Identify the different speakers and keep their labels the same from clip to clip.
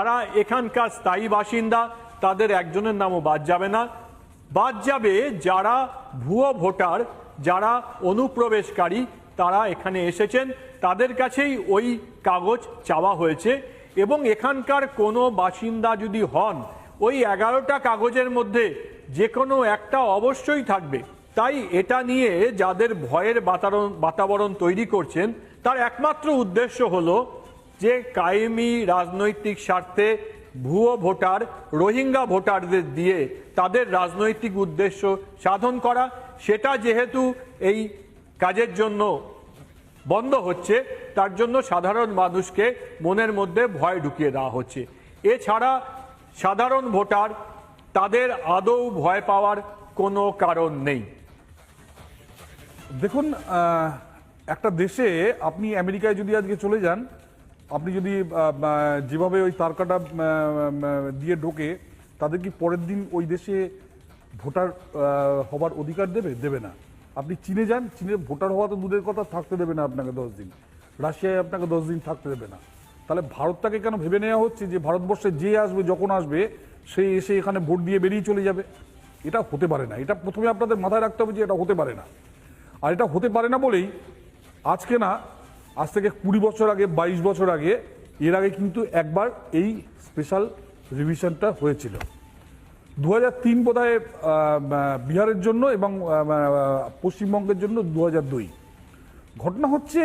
Speaker 1: যারা এখানকার স্থায়ী বাসিন্দা, তাদের একজনের নামও বাদ যাবে না। বাদ যাবে যারা ভুয়ো ভোটার, যারা অনুপ্রবেশকারী, তারা এখানে এসেছেন। তাদের কাছেই ওই কাগজ চাওয়া হয়েছে এবং এখানকার কোনো বাসিন্দা যদি হন, ওই এগারোটা কাগজের মধ্যে যে কোনো একটা অবশ্যই থাকবে। তাই এটা নিয়ে যাদের ভয়ের বাতাবরণ তৈরি করছেন, তার একমাত্র উদ্দেশ্য হলো যে কায়েমি রাজনৈতিক স্বার্থে ভুয়ো ভোটার, রোহিঙ্গা ভোটারদের দিয়ে তাদের রাজনৈতিক উদ্দেশ্য সাধন করা, সেটা যেহেতু এই কাজের জন্য বন্ধ হচ্ছে, তার জন্য সাধারণ মানুষকে মনের মধ্যে ভয় ঢুকিয়ে দেওয়া হচ্ছে। এছাড়া সাধারণ ভোটার তাদের আদৌ ভয় পাওয়ার কোনো কারণ নেই।
Speaker 2: দেখুন একটা দেশে আপনি আমেরিকায় যদি আজকে চলে যান আপনি যদি যেভাবে ওই তারকাটা দিয়ে ঢোকে, তাদের কি পরের দিন ওই দেশে ভোটার হবার অধিকার দেবে? দেবে না। আপনি চীনে যান, চীনে ভোটার হওয়া তো দূরের কথা, থাকতে দেবে না আপনাকে দশ দিন। রাশিয়ায় আপনাকে দশ দিন থাকতে দেবে না। তাহলে ভারতটাকে কেন ভেবে নেওয়া হচ্ছে যে ভারতবর্ষে যে আসবে, যখন আসবে, সে এসে এখানে ভোট দিয়ে বেরিয়ে চলে যাবে? এটা হতে পারে না। এটা প্রথমে আপনাদের মাথায় রাখতে হবে যে এটা হতে পারে না। আর এটা হতে পারে না বলেই আজকে না আজ থেকে কুড়ি বছর আগে, বাইশ বছর আগে, এর আগে কিন্তু একবার এই স্পেশাল রিভিশনটা হয়েছিল। দু হাজার তিন বোধহয় বিহারের জন্য এবং পশ্চিমবঙ্গের জন্য দু হাজার দুই। ঘটনা হচ্ছে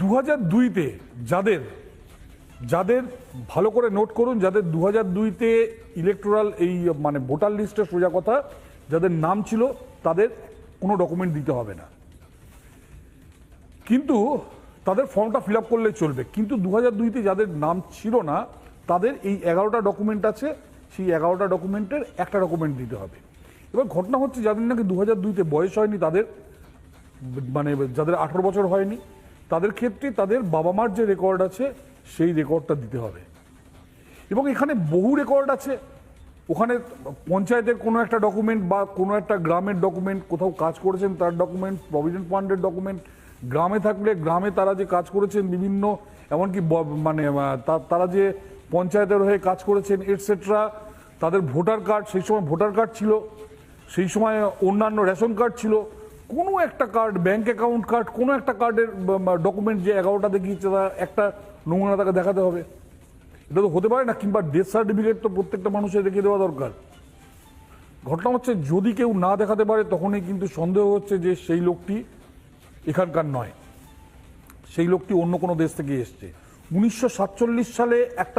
Speaker 2: দু হাজার দুইতে যাদের যাদের ভালো করে নোট করুন, যাদের দু হাজার দুইতে ইলেকটোরাল এই মানে ভোটার লিস্টে সোজা কথা, যাদের নাম ছিল, তাদের কোনো ডকুমেন্ট দিতে হবে না। কিন্তু তাদের ফর্মটা ফিল আপ করলে চলবে। কিন্তু দু হাজার দুইতে যাদের নাম ছিল না, তাদের এই এগারোটা ডকুমেন্ট আছে, সেই এগারোটা ডকুমেন্টের একটা ডকুমেন্ট দিতে হবে। এবার ঘটনা হচ্ছে, যাদের নাকি দু হাজার দুইতে বয়স হয়নি, তাদের মানে যাদের আঠারো বছর হয়নি, তাদের ক্ষেত্রে তাদের বাবা মার যে রেকর্ড আছে, সেই রেকর্ডটা দিতে হবে। এবং এখানে বহু রেকর্ড আছে। ওখানে পঞ্চায়েতের কোনো একটা ডকুমেন্ট বা কোনো একটা গ্রামের ডকুমেন্ট কোথাও কাজ করেছেন তার ডকুমেন্ট প্রভিডেন্ট ফান্ডের ডকুমেন্ট গ্রামে থাকলে গ্রামে তারা যে কাজ করেছেন বিভিন্ন, এমনকি মানে তারা যে পঞ্চায়েতের হয়ে কাজ করেছেন এটসেট্রা তাদের ভোটার কার্ড, সেই সময় ভোটার কার্ড ছিল, সেই সময় অন্যান্য রেশন কার্ড ছিল, কোনো একটা কার্ড ব্যাংক অ্যাকাউন্ট কার্ড কোনো একটা কার্ডের ডকুমেন্ট যে এগারোটা দেখিয়েছে তা একটা নমুনা তাকে দেখাতে হবে। এটা তো হতে পারে না, কিংবা ডেথ সার্টিফিকেট তো প্রত্যেকটা মানুষের রেখে দেওয়া দরকার। ঘটনা হচ্ছে, যদি কেউ না দেখাতে পারে, তখনই কিন্তু সন্দেহ হচ্ছে যে সেই লোকটি এখানকার নয়। সেই লোকটি অন্য কোনো দেশ থেকে এসছে। উনিশশো সাতচল্লিশ সালে একটা